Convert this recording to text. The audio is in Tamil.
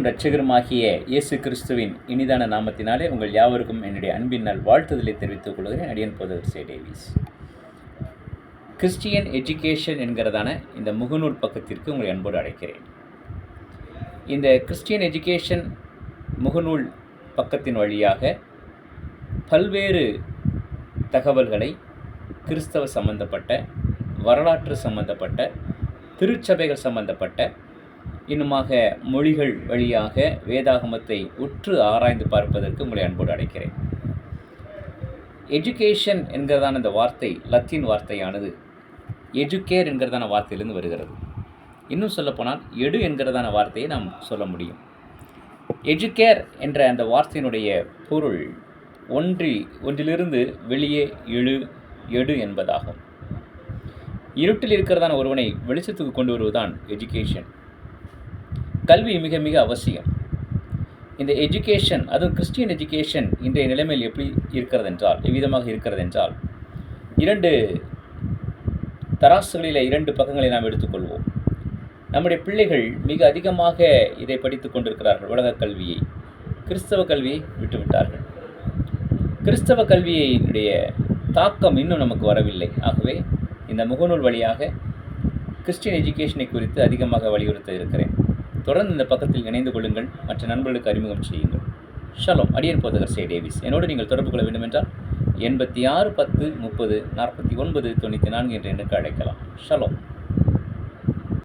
ரட்சகருமாகிய இயேசு கிறிஸ்துவின் இனிதான நாமத்தினாலே உங்கள் யாவருக்கும் என்னுடைய அன்பின் நாள் வாழ்த்துதலை தெரிவித்துக் கொள்கிறேன். அடியன் போதவர் சே. டேவிஸ். கிறிஸ்டியன் எஜுகேஷன் என்கிறதான இந்த முகநூல் பக்கத்திற்கு உங்களை அன்போடு அழைக்கிறேன். இந்த கிறிஸ்டியன் எஜுகேஷன் முகநூல் பக்கத்தின் வழியாக பல்வேறு தகவல்களை கிறிஸ்தவ சம்பந்தப்பட்ட வரலாற்று சம்பந்தப்பட்ட திருச்சபைகள் சம்பந்தப்பட்ட இன்னுமாக மொழிகள் வழியாக வேதாகமத்தை உற்று ஆராய்ந்து பார்ப்பதற்கு உங்களை அன்போடு அழைக்கிறேன். எஜுகேஷன் என்கிறதான இந்த வார்த்தை லத்தீன் வார்த்தையானது எஜுகேர் என்கிறதான வார்த்தையிலிருந்து வருகிறது. இன்னும் சொல்லப்போனால் எடு என்கிறதான வார்த்தையை நாம் சொல்ல முடியும். எஜுகேர் என்ற அந்த வார்த்தையினுடைய பொருள் ஒன்றி ஒன்றிலிருந்து வெளியே எழு எடு என்பதாகும். இருட்டில் இருக்கிறதான ஒருவனை வெளிச்சத்துக்கு கொண்டு வருவதுதான் எஜுகேஷன் கல்வி மிக மிக அவசியம். இந்த எஜுகேஷன் அதுவும் கிறிஸ்டியன் எஜுகேஷன் இன்றைய நிலைமையில் எப்படி இருக்கிறது என்றால் எவ்விதமாக இருக்கிறது என்றால் இரண்டு தராசுகளில் இரண்டு பக்கங்களை நாம் எடுத்துக்கொள்வோம். நம்முடைய பிள்ளைகள் மிக அதிகமாக இதை படித்து கொண்டிருக்கிறார்கள் உலக கல்வியை. கிறிஸ்தவ கல்வியை விட்டுவிட்டார்கள். கிறிஸ்தவ கல்வியினுடைய தாக்கம் இன்னும் நமக்கு வரவில்லை. ஆகவே இந்த முகநூல் வழியாக கிறிஸ்டியன் எஜுகேஷனை குறித்து அதிகமாக வலியுறுத்த இருக்கிறேன். தொடர்ந்து இந்த பக்கத்தில் இணைந்து கொள்ளுங்கள். மற்ற நண்பர்களுக்கு அறிமுகம் செய்யுங்கள். ஷலோம். அடியன் போதகர் சே. டேவிஸ். என்னோடு நீங்கள் தொடர்பு கொள்ள வேண்டுமென்றால் எண்பத்தி ஆறு பத்து முப்பது நாற்பத்தி ஒன்பது தொண்ணூற்றி நான்கு என்ற எண்ணுக்கு அழைக்கலாம். ஷலோம்.